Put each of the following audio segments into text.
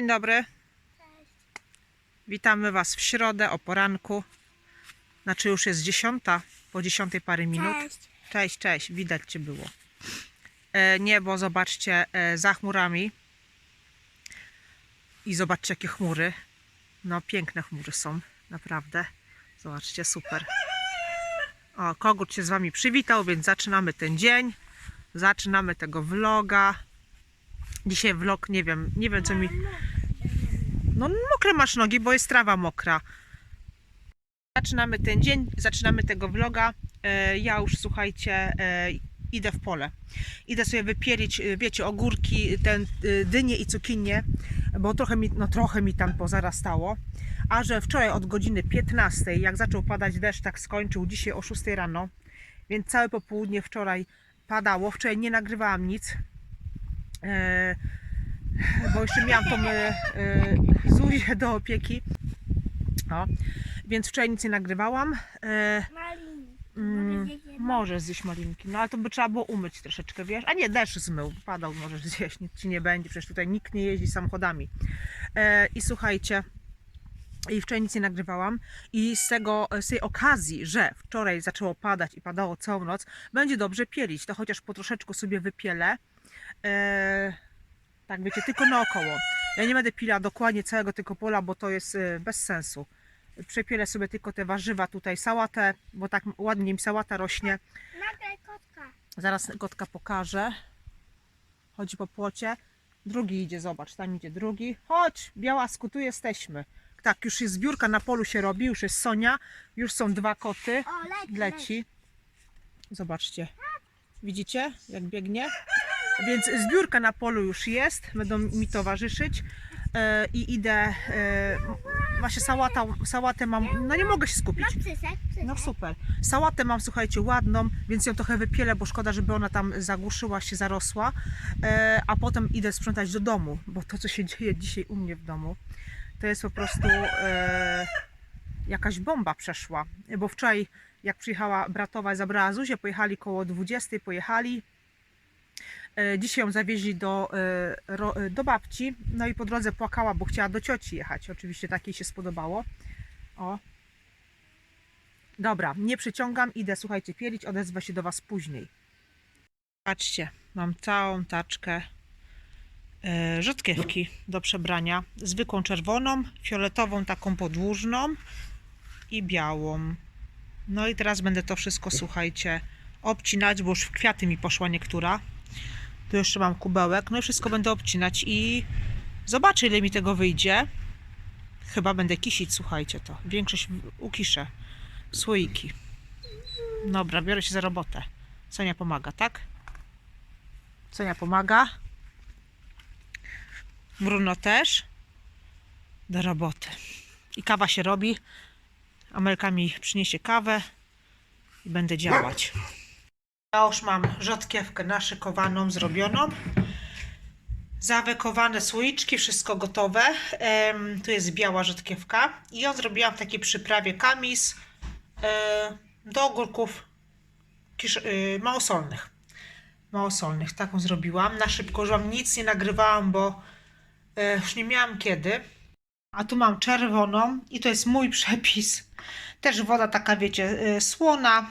Dzień dobry. Witamy Was w środę o poranku. Znaczy już jest dziesiąta, po dziesiątej parę minut. Cześć. Cześć, cześć, widać Cię było. E, niebo, zobaczcie, e, za chmurami. I zobaczcie, jakie chmury. No, piękne chmury są, naprawdę. Zobaczcie, super. O, kogut się z Wami przywitał, więc zaczynamy ten dzień. Zaczynamy tego vloga. Dzisiaj vlog, nie wiem, nie wiem co mi... No mokre masz nogi, bo jest trawa mokra. Zaczynamy ten dzień, zaczynamy tego vloga. E, ja już, słuchajcie, e, idę w pole. Idę sobie wypierić, e, wiecie, ogórki, ten, dynie i cukinie, bo trochę mi, no trochę mi tam pozarastało. A że wczoraj od godziny 15, jak zaczął padać deszcz, tak skończył dzisiaj o 6 rano. Więc całe popołudnie wczoraj padało. Wczoraj nie nagrywałam nic. E, bo jeszcze miałam tą e, e, Zuzię do opieki. O, więc wczoraj nic nie nagrywałam. Mm, Może zjedziemy? może zjeść malinki, no ale to by trzeba było umyć troszeczkę, wiesz? A nie, deszcz zmył, padał, możesz zjeść, nic ci nie będzie, przecież tutaj nikt nie jeździ samochodami. E, I słuchajcie, i wczoraj nic nie nagrywałam i z, tego, z tej okazji, że wczoraj zaczęło padać i padało całą noc, będzie dobrze pielić, to chociaż po troszeczku sobie wypielę. E, tak wiecie, tylko naokoło. Ja nie będę pila dokładnie całego tego pola, bo to jest e, bez sensu. Przepielę sobie tylko te warzywa tutaj, sałatę, bo tak ładnie mi sałata rośnie. Nagraj kotka. Zaraz kotka pokażę. Chodzi po płocie. Drugi idzie, zobacz, tam idzie drugi. Chodź, Białasku, tu jesteśmy. Tak, już jest zbiórka na polu się robi, już jest Sonia, już są dwa koty. O, leci. Leci. Zobaczcie. Widzicie, jak biegnie? Więc zbiórka na polu już jest, będą mi towarzyszyć. E, I idę, e, właśnie sałata, sałatę mam, no nie mogę się skupić. Przysek. No super. Sałatę mam, słuchajcie, ładną, więc ją trochę wypielę, bo szkoda, żeby ona tam zagłuszyła się, zarosła. E, a potem idę sprzątać do domu, bo to, co się dzieje dzisiaj u mnie w domu, to jest po prostu jakaś bomba przeszła. Bo wczoraj, jak przyjechała bratowa zabrała Zuzię, pojechali koło 20, pojechali. E, Dzisiaj ją zawieźli do, e, e, do babci, no i po drodze płakała, bo chciała do cioci jechać. Oczywiście takiej się spodobało. O, Dobra, nie przyciągam, idę, słuchajcie, pielić, odezwę się do Was później. Patrzcie, mam całą taczkę rzodkiewki do przebrania. Zwykłą czerwoną, fioletową taką podłużną i białą. No i teraz będę to wszystko, słuchajcie, obcinać, bo już w kwiaty mi poszła niektóra. Tu jeszcze mam kubełek, no i wszystko będę obcinać i zobaczę, ile mi tego wyjdzie. Chyba będę kisić, słuchajcie to. Większość ukiszę słoiki. Dobra, biorę się za robotę. Sonia pomaga, tak? Sonia pomaga. Bruno też. Do roboty. I kawa się robi. Amelka mi przyniesie kawę i będę działać. Ja już mam rzodkiewkę naszykowaną, zrobioną. Zawekowane słoiczki, wszystko gotowe. Tu jest biała rzodkiewka. I ją zrobiłam w takiej przyprawie kamis e, do ogórków kisz, e, małosolnych. Małosolnych, taką zrobiłam. Na szybko użyłam, nic nie nagrywałam, bo e, już nie miałam kiedy. A tu mam czerwoną i to jest mój przepis. Też woda taka, wiecie, słona.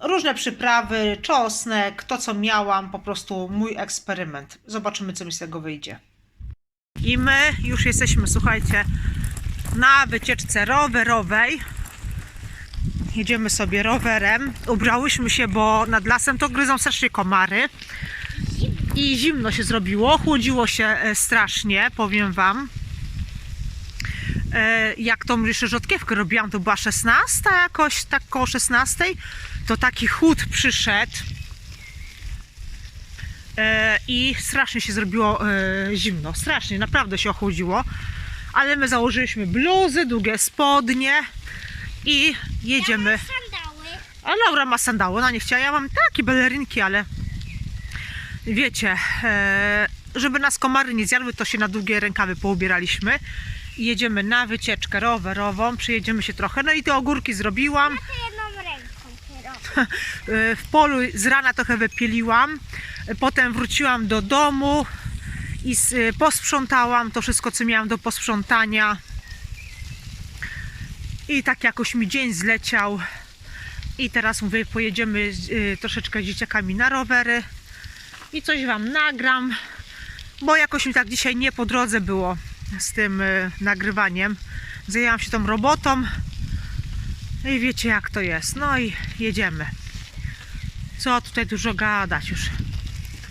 Różne przyprawy, czosnek, to co miałam, po prostu mój eksperyment. Zobaczymy, co mi z tego wyjdzie. I my już jesteśmy, słuchajcie, na wycieczce rowerowej. Jedziemy sobie rowerem. Ubrałyśmy się, bo nad lasem to gryzą strasznie komary. I zimno się zrobiło, chłodziło się e, strasznie, powiem Wam. E, Jak tą jeszcze rzodkiewkę robiłam, to była 16 jakoś, tak koło 16, to taki chłód przyszedł. E, I strasznie się zrobiło e, zimno, strasznie, naprawdę się ochłodziło. Ale my założyliśmy bluzy, długie spodnie i jedziemy. Sandały. A Laura ma sandały, ona nie chciała. Ja mam takie balerynki, ale wiecie, żeby nas komary nie zjadły, to się na długie rękawy poubieraliśmy. I jedziemy na wycieczkę rowerową, przyjedziemy się trochę. No i te ogórki zrobiłam. E, w polu z rana trochę wypieliłam. E, Potem wróciłam do domu i y, posprzątałam to wszystko, co miałam do posprzątania. I tak jakoś mi dzień zleciał. I teraz mówię, pojedziemy troszeczkę z dzieciakami na rowery i coś Wam nagram, bo jakoś mi tak dzisiaj nie po drodze było z tym y, nagrywaniem. Zajęłam się tą robotą no i wiecie jak to jest. No i jedziemy. Co tutaj dużo gadać już.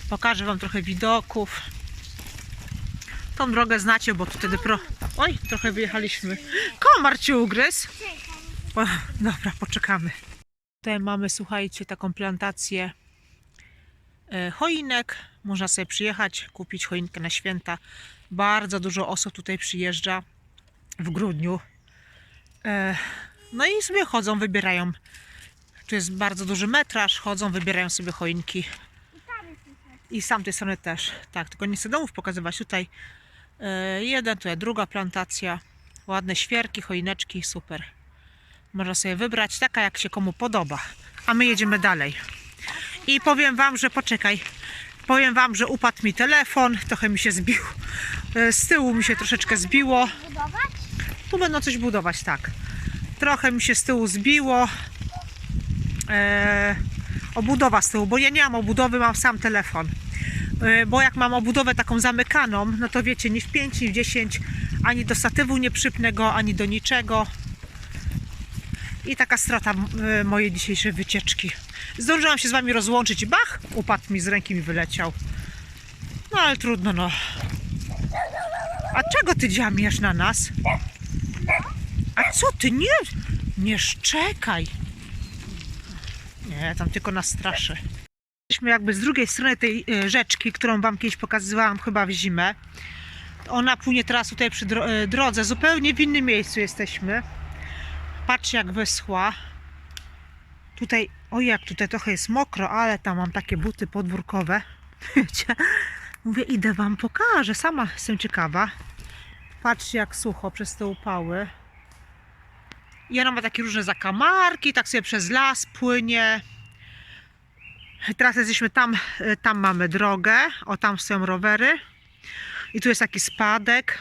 Pokażę Wam trochę widoków. Tą drogę znacie, bo tu wtedy pro... Oj, trochę wyjechaliśmy. Komar Cię ugryzł. Dobra, poczekamy. Tutaj mamy, słuchajcie, taką plantację e, choinek. Można sobie przyjechać, kupić choinkę na święta. Bardzo dużo osób tutaj przyjeżdża w grudniu. E, no i sobie chodzą, wybierają. Tu jest bardzo duży metraż, chodzą, wybierają sobie choinki. I z tamtej strony też. Tak, tylko nie chcę domów pokazywać. Tutaj e, jeden, tutaj druga plantacja. Ładne świerki, choineczki, super. Można sobie wybrać taka, jak się komu podoba. A my jedziemy dalej. I powiem Wam, że poczekaj. Powiem Wam, że upadł mi telefon, trochę mi się zbił. E, Z tyłu mi się troszeczkę zbiło. Tu będą coś budować, tak. Trochę mi się z tyłu zbiło. E, obudowa z tyłu, bo ja nie mam obudowy, mam sam telefon. E, bo jak mam obudowę taką zamykaną, no to wiecie, ni w 5, ni w 10, ani do statywu nie przypnę go, ani do niczego. I taka strata e, mojej dzisiejszej wycieczki. Zdążyłam się z wami rozłączyć i bach, upadł mi z ręki mi wyleciał. No ale trudno, no. A czego ty dziamiesz na nas? A co ty? Nie, nie szczekaj. Nie, tam tylko nas straszy. Jesteśmy jakby z drugiej strony tej e, rzeczki, którą wam kiedyś pokazywałam chyba w zimę. Ona płynie teraz tutaj przy e, drodze, zupełnie w innym miejscu jesteśmy. Patrzcie jak wyschła. Tutaj, o jak tutaj trochę jest mokro, ale tam mam takie buty podwórkowe. Wiecie, mówię idę wam pokażę, sama jestem ciekawa. Patrzcie jak sucho przez te upały. I ona ma takie różne zakamarki, tak sobie przez las płynie. Teraz jesteśmy tam, e, tam mamy drogę, o tam stoją rowery. I tu jest taki spadek.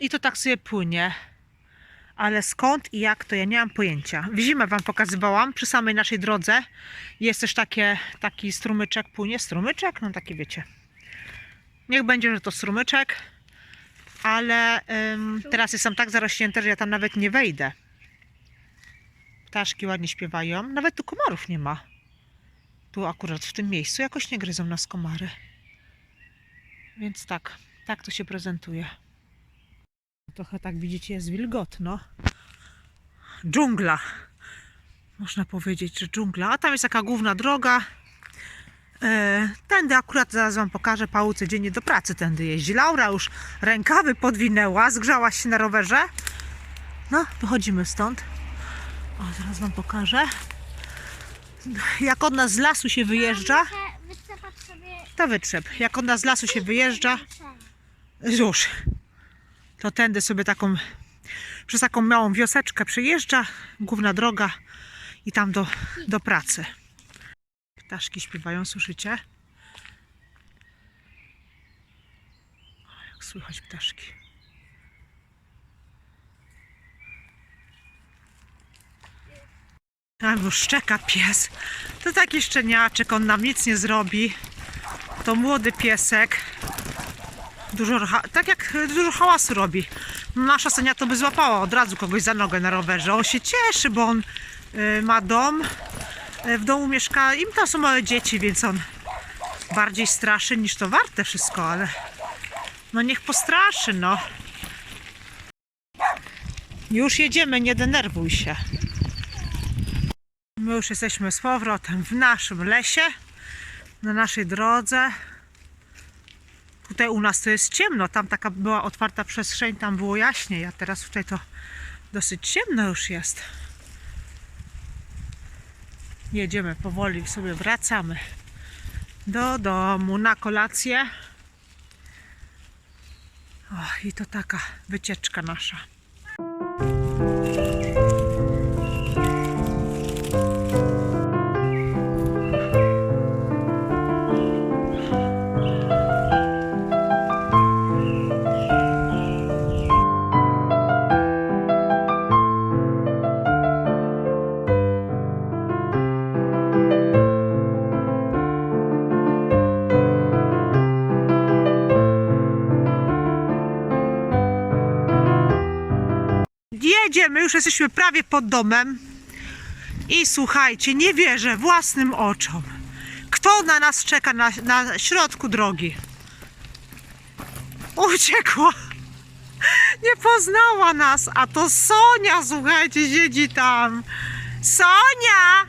I to tak sobie płynie. Ale skąd i jak to ja nie mam pojęcia. W zimę wam pokazywałam przy samej naszej drodze. Jest też takie, taki strumyczek płynie. Strumyczek? No takie wiecie. Niech będzie, że to strumyczek. Ale ym, teraz jest tam tak zarośnięte, że ja tam nawet nie wejdę. Ptaszki ładnie śpiewają. Nawet tu komarów nie ma. Tu akurat w tym miejscu jakoś nie gryzą nas komary. Więc tak, tak to się prezentuje. Trochę tak widzicie jest wilgotno. Dżungla. Można powiedzieć, że dżungla. A tam jest taka główna droga. E, Tędy akurat zaraz Wam pokażę. Paul codziennie do pracy tędy jeździ. Laura już rękawy podwinęła, zgrzała się na rowerze. No, wychodzimy stąd. O, zaraz Wam pokażę. Jak od nas z lasu się wyjeżdża, sobie... to wytrzep. Jak od nas z lasu się wyjeżdża, już. To tędy sobie taką, przez taką małą wioseczkę przejeżdża, główna droga i tam do, do pracy. Ptaszki śpiewają, słyszycie? O, Jak słychać ptaszki. Już szczeka pies. To taki szczeniaczek, on nam nic nie zrobi. To młody piesek. Dużo, tak jak dużo hałasu robi. Nasza Sonia to by złapała od razu kogoś za nogę na rowerze. On się cieszy, bo on y, ma dom. Y, w domu mieszka, im tam są małe dzieci, więc on bardziej straszy niż to warte wszystko, ale no niech postraszy, no. Już jedziemy, nie denerwuj się. My już jesteśmy z powrotem w naszym lesie, na naszej drodze. Tutaj u nas to jest ciemno, tam taka była otwarta przestrzeń, tam było jaśniej, a teraz tutaj to dosyć ciemno już jest. Jedziemy powoli, sobie wracamy do domu na kolację. O, I to taka wycieczka nasza. Już jesteśmy prawie pod domem. I słuchajcie, nie wierzę własnym oczom. Kto na nas czeka na, na środku drogi? Uciekła. Nie poznała nas, a to Sonia, słuchajcie, siedzi tam. Sonia!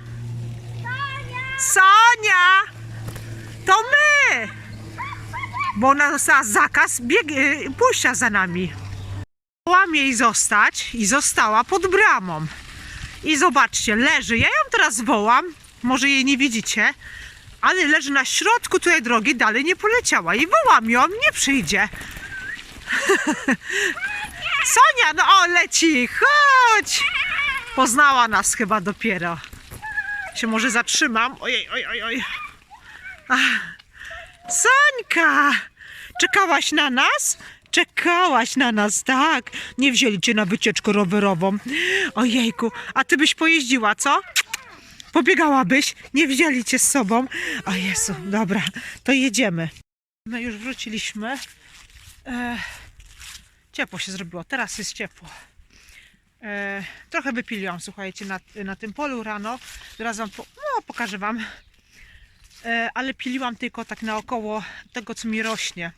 Sonia! To my! Bo ona dostała zakaz bieg- y, pójścia za nami. Chciałam jej zostać i została pod bramą. I zobaczcie, leży. Ja ją teraz wołam. Może jej nie widzicie, ale leży na środku tutaj drogi, dalej nie poleciała. I wołam ją, nie przyjdzie. Sonia, no o, leci, chodź! Poznała nas chyba dopiero. Się może zatrzymam. Ojej, oj, oj, oj. Sońka! Czekałaś na nas? Czekałaś na nas, tak. Nie wzięli cię na wycieczkę rowerową. Ojejku, a ty byś pojeździła, co? Pobiegałabyś? Nie wzięli cię z sobą? O Jezu, dobra, to jedziemy. My już wróciliśmy. E, ciepło się zrobiło, teraz jest ciepło. E, trochę wypiliłam, słuchajcie, na, na tym polu rano. Zaraz wam po, no, pokażę wam. E, ale piliłam tylko tak naokoło tego, co mi rośnie.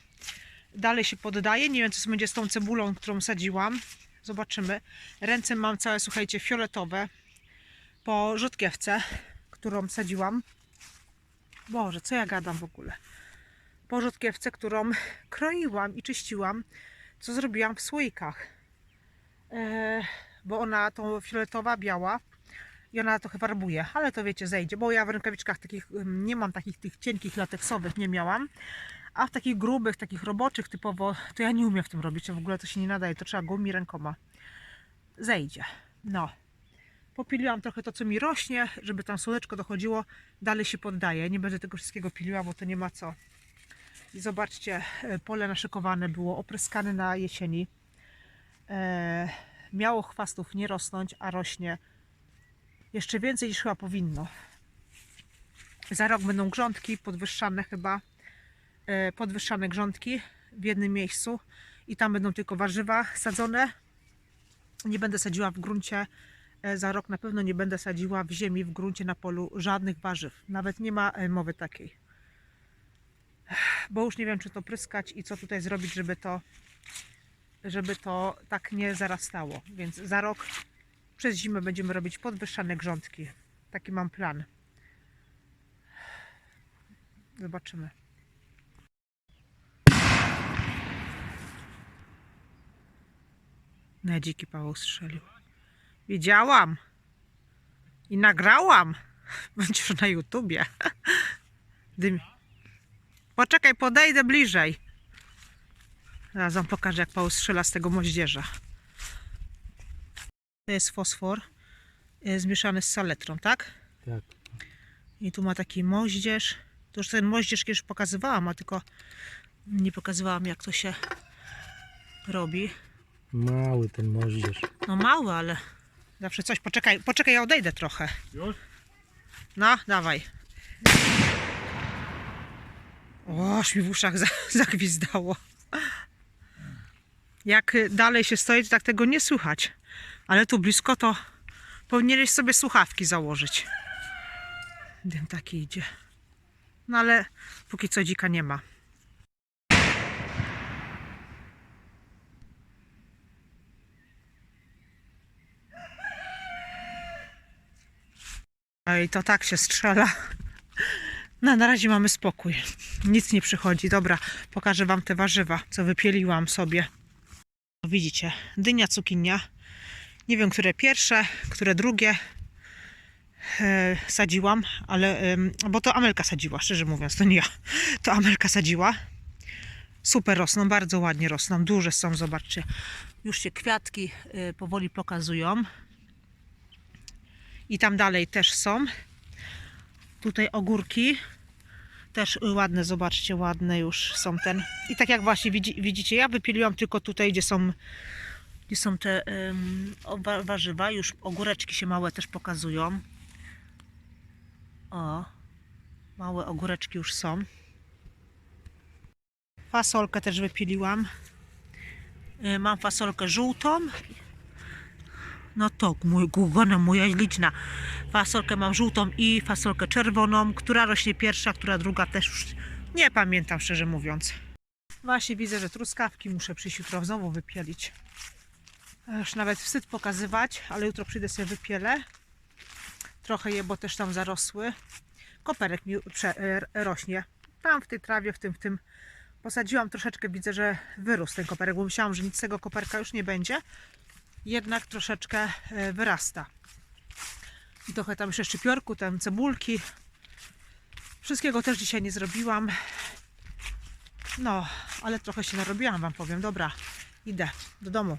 Dalej się poddaje. Nie wiem, co będzie z tą cebulą, którą sadziłam. Zobaczymy. Ręce mam całe, słuchajcie, fioletowe. Po rzodkiewce, którą sadziłam. Boże, co ja gadam w ogóle? Po rzodkiewce, którą kroiłam i czyściłam, co zrobiłam w słoikach. E, bo ona to fioletowa, biała i ona trochę farbuje, ale to wiecie, zejdzie, bo ja w rękawiczkach takich ym, nie mam takich tych cienkich lateksowych, nie miałam, a w takich grubych, takich roboczych typowo, to ja nie umiem w tym robić, w ogóle to się nie nadaje, to trzeba gołymi rękoma. Zejdzie. No. Popiliłam trochę to, co mi rośnie, żeby tam słoneczko dochodziło, dalej się poddaje. Nie będę tego wszystkiego piliła, bo to nie ma co. I zobaczcie, e, pole naszykowane było, opryskane na jesieni. E, miało chwastów nie rosnąć, a rośnie jeszcze więcej niż chyba powinno. Za rok będą grządki podwyższane chyba, podwyższane grządki w jednym miejscu i tam będą tylko warzywa sadzone. Nie będę sadziła w gruncie, e, za rok na pewno nie będę sadziła w ziemi, w gruncie, na polu żadnych warzyw. Nawet nie ma e, mowy takiej. Bo już nie wiem, czy to pryskać i co tutaj zrobić, żeby to, żeby to tak nie zarastało. Więc za rok przez zimę będziemy robić podwyższane grządki. Taki mam plan. Zobaczymy. Na dziki Paweł strzelił. Wiedziałam. I nagrałam. Będziesz na YouTubie. Dym. Poczekaj, podejdę bliżej. Zaraz wam pokażę, jak Paweł strzela z tego moździerza. To jest fosfor e, zmieszany z saletrą, tak? Tak. I tu ma taki moździerz. To już ten moździerz kiedyś pokazywałam, a tylko nie pokazywałam jak to się robi. Mały ten moździerz. No mały, ale zawsze coś. Poczekaj, poczekaj, ja odejdę trochę. Już? No, dawaj. O, aż mi w uszach za, zagwizdało. Jak dalej się stoi, to tak tego nie słychać. Ale tu blisko to powinieneś sobie słuchawki założyć. Dym taki idzie. No ale póki co dzika nie ma. Ej, to tak się strzela. No, na razie mamy spokój. Nic nie przychodzi. Dobra, pokażę Wam te warzywa, co wypieliłam sobie. Widzicie, dynia, cukinia. Nie wiem, które pierwsze, które drugie e, sadziłam, ale bo to Amelka sadziła, szczerze mówiąc, to nie ja. To Amelka sadziła. Super rosną, bardzo ładnie rosną, duże są, zobaczcie. Już się kwiatki e, powoli pokazują. I tam dalej też są. Tutaj ogórki. Też ładne, zobaczcie, ładne już są ten. I tak jak właśnie widzi, widzicie, ja wypiliłam tylko tutaj, gdzie są, gdzie są te warzywa. Już ogóreczki się małe też pokazują. O, małe ogóreczki już są. Fasolkę też wypiliłam. Y, Mam fasolkę żółtą No to mój gugona, moja liczna. Fasolkę mam żółtą i fasolkę czerwoną. Która rośnie pierwsza, która druga też już nie pamiętam szczerze mówiąc. Właśnie widzę, że truskawki muszę przyjść jutro znowu wypielić. Już nawet wstyd pokazywać, ale jutro przyjdę sobie wypielę. Trochę je, bo też tam zarosły. Koperek mi e, rośnie. Tam w tej trawie, w tym, w tym posadziłam troszeczkę, widzę, że wyrósł ten koperek, bo myślałam, że nic z tego koperka już nie będzie. Jednak troszeczkę e, wyrasta. I trochę tam jeszcze szczypiorku, tam cebulki. Wszystkiego też dzisiaj nie zrobiłam. No, ale trochę się narobiłam, wam powiem. Dobra, idę do domu.